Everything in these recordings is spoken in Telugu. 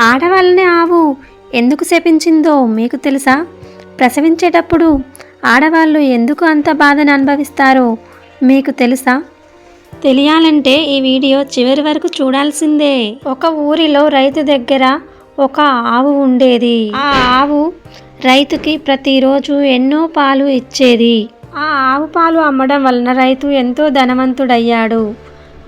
ఆడవాళ్ళని ఆవు ఎందుకు శపించిందో మీకు తెలుసా? ప్రసవించేటప్పుడు ఆడవాళ్ళు ఎందుకు అంత బాధను అనుభవిస్తారో మీకు తెలుసా? తెలియాలంటే ఈ వీడియో చివరి వరకు చూడాల్సిందే. ఒక ఊరిలో రైతు దగ్గర ఒక ఆవు ఉండేది. ఆ ఆవు రైతుకి ప్రతిరోజు ఎన్నో పాలు ఇచ్చేది. ఆ ఆవు పాలు అమ్మడం వలన రైతు ఎంతో ధనవంతుడయ్యాడు.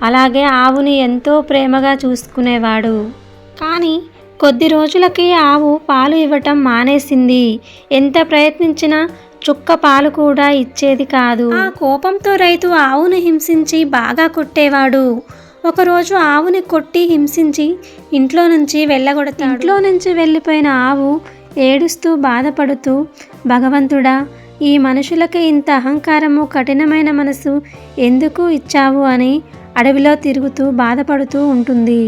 అలాగే ఆవుని ఎంతో ప్రేమగా చూసుకునేవాడు. కానీ కొద్ది రోజులకి ఆవు పాలు ఇవ్వటం మానేసింది. ఎంత ప్రయత్నించినా చుక్క పాలు కూడా ఇచ్చేది కాదు. ఆ కోపంతో రైతు ఆవును హింసించి బాగా కొట్టేవాడు. ఒకరోజు ఆవుని కొట్టి హింసించి ఇంట్లో నుంచి వెళ్ళగొడతాడు. ఇంట్లో నుంచి వెళ్ళిపోయిన ఆవు ఏడుస్తూ బాధపడుతూ భగవంతుడా ఈ మనుషులకి ఇంత అహంకారము కఠినమైన మనసు ఎందుకు ఇచ్చావు? అని అడవిలో తిరుగుతూ బాధపడుతూ ఉంటుంది.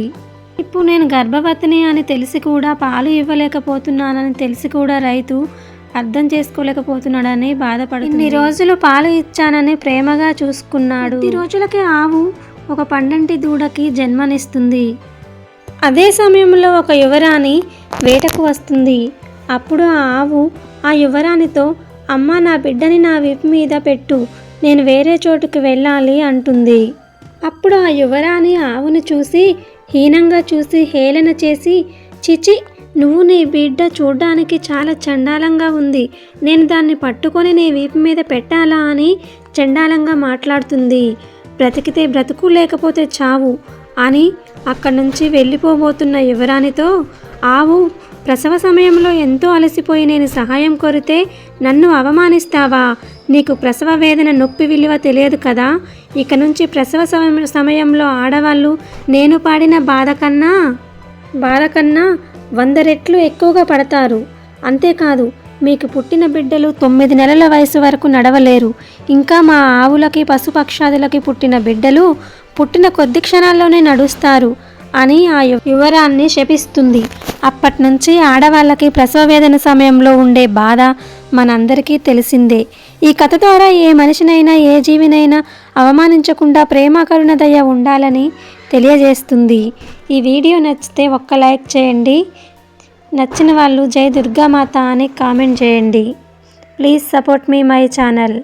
ఇప్పుడు నేను గర్భవతిని అని తెలిసి కూడా పాలు ఇవ్వలేకపోతున్నానని తెలిసి కూడా రైతు అర్థం చేసుకోలేకపోతున్నాడని బాధపడు ఇన్ని రోజులు పాలు ఇచ్చానని ప్రేమగా చూసుకున్నాడు. ఈ రోజులకి ఆవు ఒక పండంటి దూడకి జన్మనిస్తుంది. అదే సమయంలో ఒక యువరాణి వేటకు వస్తుంది. అప్పుడు ఆ ఆవు ఆ యువరాణితో అమ్మ నా బిడ్డని నా వీపు మీద పెట్టు నేను వేరే చోటుకి వెళ్ళాలి అంటుంది. అప్పుడు ఆ యువరాణి ఆవును చూసి హీనంగా చూసి హేళన చేసి చిచి నువ్వు నీ బిడ్డ చూడ్డానికి చాలా చండాలంగా ఉంది. నేను దాన్ని పట్టుకొని నీ వీపు మీద పెట్టాలా అని చండాలంగా మాట్లాడుతుంది. బ్రతికితే బ్రతుకు లేకపోతే చావు అని అక్కడి నుంచి వెళ్ళిపోబోతున్న యువరానితో ఆవు ప్రసవ సమయంలో ఎంతో అలసిపోయి నేను సహాయం కోరితే నన్ను అవమానిస్తావా? నీకు ప్రసవ వేదన నొప్పి విలువ తెలియదు కదా? ఇక నుంచి ప్రసవ సమయంలో ఆడవాళ్ళు నేను పాడిన బాధ కన్నా బాధ కన్నా వంద రెట్లు ఎక్కువగా పడతారు. అంతేకాదు మీకు పుట్టిన బిడ్డలు తొమ్మిది నెలల వయసు వరకు నడవలేరు. ఇంకా మా ఆవులకి పశుపక్షాదులకి పుట్టిన బిడ్డలు పుట్టిన కొద్ది క్షణాల్లోనే నడుస్తారు. అని ఆ యు- యువరాన్ని శపిస్తుంది. అప్పటి నుంచి ఆడవాళ్ళకి ప్రసవ వేదన సమయంలో ఉండే బాధ మనందరికీ తెలిసిందే. ఈ కథ ద్వారా ఏ మనిషినైనా ఏ జీవినైనా అవమానించకుండా ప్రేమ కరుణ దయ ఉండాలని తెలియజేస్తుంది. ఈ వీడియో నచ్చితే ఒక్క లైక్ చేయండి. నచ్చిన వాళ్ళు జై దుర్గామాత అని కామెంట్ చేయండి. Please support me my channel.